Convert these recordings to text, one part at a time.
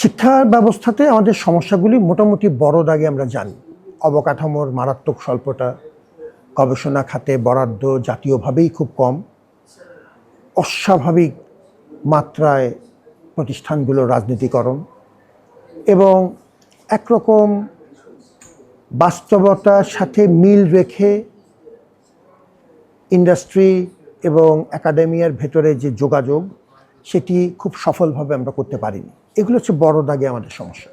শিক্ষা ব্যবস্থাতে আমাদের সমস্যাগুলি মোটামুটি বড় দাগে আমরা জানি। অবকাঠামোর মারাত্মক স্বল্পতা, গবেষণা খাতে বরাদ্দ জাতীয়ভাবেই খুব কম। অস্বাভাবিক মাত্রায় প্রতিষ্ঠানগুলোর রাজনীতিকরণ এবং একরকম বাস্তবতার সাথে মিল রেখে ইন্ডাস্ট্রি এবং একাডেমিয়ার ভেতরে যে যোগাযোগ, সেটি খুব সফলভাবে আমরা করতে পারিনি। এগুলো হচ্ছে বড় দাগে আমাদের সমস্যা।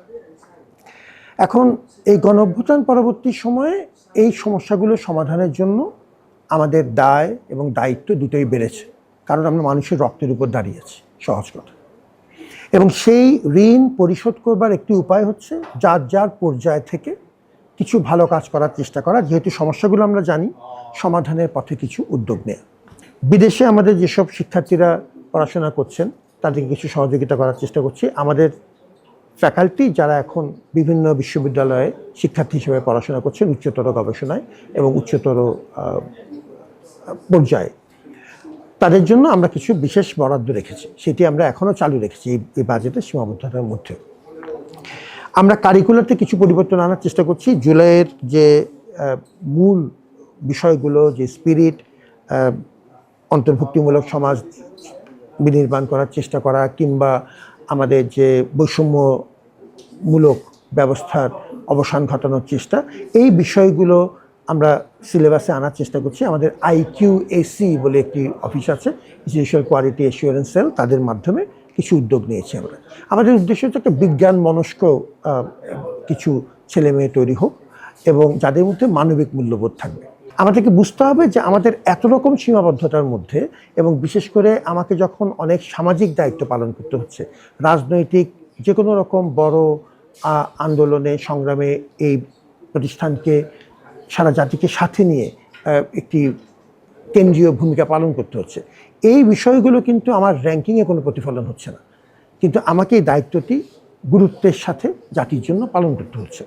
এখন এই গণঅভ্যুত্থান পরবর্তী সময়ে এই সমস্যাগুলো সমাধানের জন্য আমাদের দায় এবং দায়িত্ব দুটোই বেড়েছে। কারণ আমরা মানুষের রক্তের উপর দাঁড়িয়েছি সহজ কথা। এবং সেই ঋণ পরিশোধ করবার একটি উপায় হচ্ছে যার যার পর্যায় থেকে কিছু ভালো কাজ করার চেষ্টা করা। যেহেতু সমস্যাগুলো আমরা জানি, সমাধানের পথে কিছু উদ্যোগ নেওয়া বিদেশে আমাদের যেসব শিক্ষার্থীরা পড়াশোনা করছেন তাদেরকে কিছু সহযোগিতা করার চেষ্টা করছি। আমাদের ফ্যাকাল্টি যারা এখন বিভিন্ন বিশ্ববিদ্যালয়ে শিক্ষার্থী হিসেবে পড়াশোনা করছেন উচ্চতর গবেষণায় এবং উচ্চতর পর্যায়ে, তাদের জন্য আমরা কিছু বিশেষ বরাদ্দ রেখেছি। সেটি আমরা এখনও চালু রেখেছি এই- বাজেটের সীমাবদ্ধতার মধ্যে। আমরা কারিকুলারতে কিছু পরিবর্তন আনার চেষ্টা করছি। জুলাইয়ের যে মূল বিষয়গুলো, যে স্পিরিট অন্তর্ভুক্তিমূলক সমাজ বিনির্মাণ করার চেষ্টা করা কিংবা আমাদের যে বৈষম্যমূলক ব্যবস্থার অবসান ঘটানোর চেষ্টা, এই বিষয়গুলো আমরা সিলেবাসে আনার চেষ্টা করছি। আমাদের আইকিউ এসি বলে একটি অফিস আছে ইনস্টিটিউশনাল কোয়ালিটি এসিওরেন্স সেল তাদের মাধ্যমে কিছু উদ্যোগ নিয়েছি আমরা। আমাদের উদ্দেশ্য হচ্ছে একটা বিজ্ঞান মনস্ক কিছু ছেলে মেয়ে তৈরি হোক এবং যাদের মধ্যে মানবিক মূল্যবোধ থাকবে। আমাদেরকে বুঝতে হবে যে আমাদের এত রকম সীমাবদ্ধতার মধ্যে এবং বিশেষ করে আমাকে যখন অনেক সামাজিক দায়িত্ব পালন করতে হচ্ছে, রাজনৈতিক যে কোনো রকম বড় আন্দোলনে, সংগ্রামে এই প্রতিষ্ঠানকে, সারা জাতিকে সাথে নিয়ে একটি কেন্দ্রীয় ভূমিকা পালন করতে হচ্ছে। এই বিষয়গুলো কিন্তু আমার র্যাঙ্কিংয়ে কোনো প্রতিফলন হচ্ছে না। কিন্তু আমাকে এই দায়িত্বটি গুরুত্বের সাথে জাতির জন্য পালন করতে হচ্ছে।